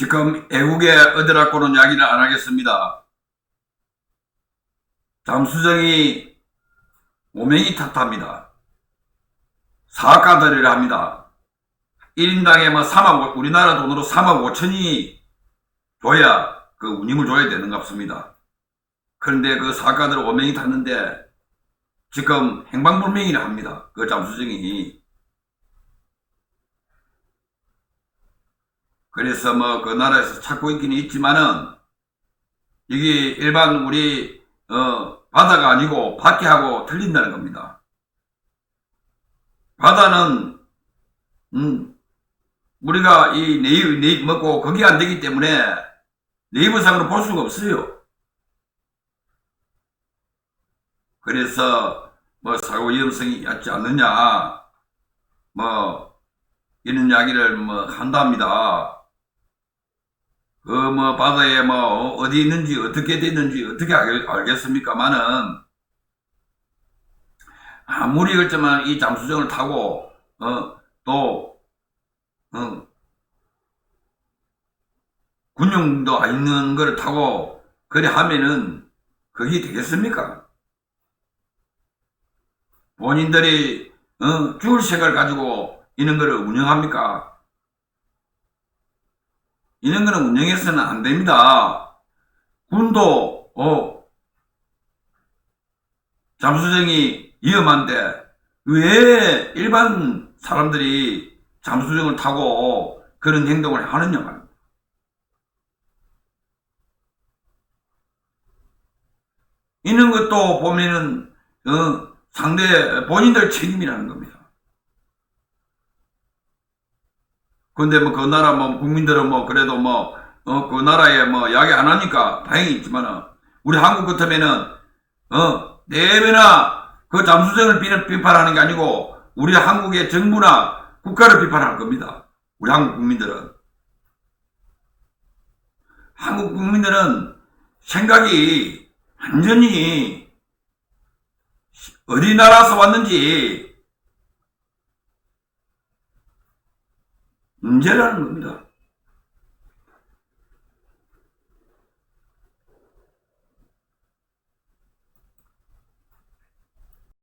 지금 애국의 어디라고는 이야기를 안 하겠습니다. 잠수정이 오명이 탓합니다. 사과들을 합니다. 1인당에 뭐 3억, 우리나라 돈으로 3억 5천이 줘야 그 운임을 줘야 되는 것 같습니다. 그런데 그 사과들 오명이 탔는데 지금 행방불명이라 합니다. 그 잠수정이. 그래서 뭐 그 나라에서 찾고 있기는 있지만은 이게 일반 우리 어 바다가 아니고 밖에하고 틀린다는 겁니다. 바다는 음 우리가 이 네이버 네이 먹고 거기 안 되기 때문에 네이버상으로 볼 수가 없어요. 그래서 뭐 사고 위험성이 있지 않느냐 뭐 이런 이야기를 뭐 한답니다. 그 뭐 바다에 뭐 어디 있는지 어떻게 됐는지 어떻게 알, 알겠습니까마는 아무리 그렇지만 이 잠수정을 타고 어또 어, 군용도 안 있는 걸 타고 그래 하면은 그게 되겠습니까? 본인들이 어, 죽을 생각을 가지고 이런 거를 운영합니까? 이런 거는 운영해서는 안 됩니다. 군도 어, 잠수정이 위험한데 왜 일반 사람들이 잠수정을 타고 그런 행동을 하느냐 말입니다. 이런 것도 보면은 어, 상대 본인들 책임이라는 겁니다. 근데 뭐 그 나라 뭐 국민들은 뭐 그래도 뭐 어 그 나라에 뭐 이야기 안 하니까 다행히 있지만은 우리 한국 같으면은 어 내면아 그 잠수정을 비- 비판하는 게 아니고 우리 한국의 정부나 국가를 비판할 겁니다. 우리 한국 국민들은 한국 국민들은 생각이 완전히 어디 나라에서 왔는지 문제라는 겁니다.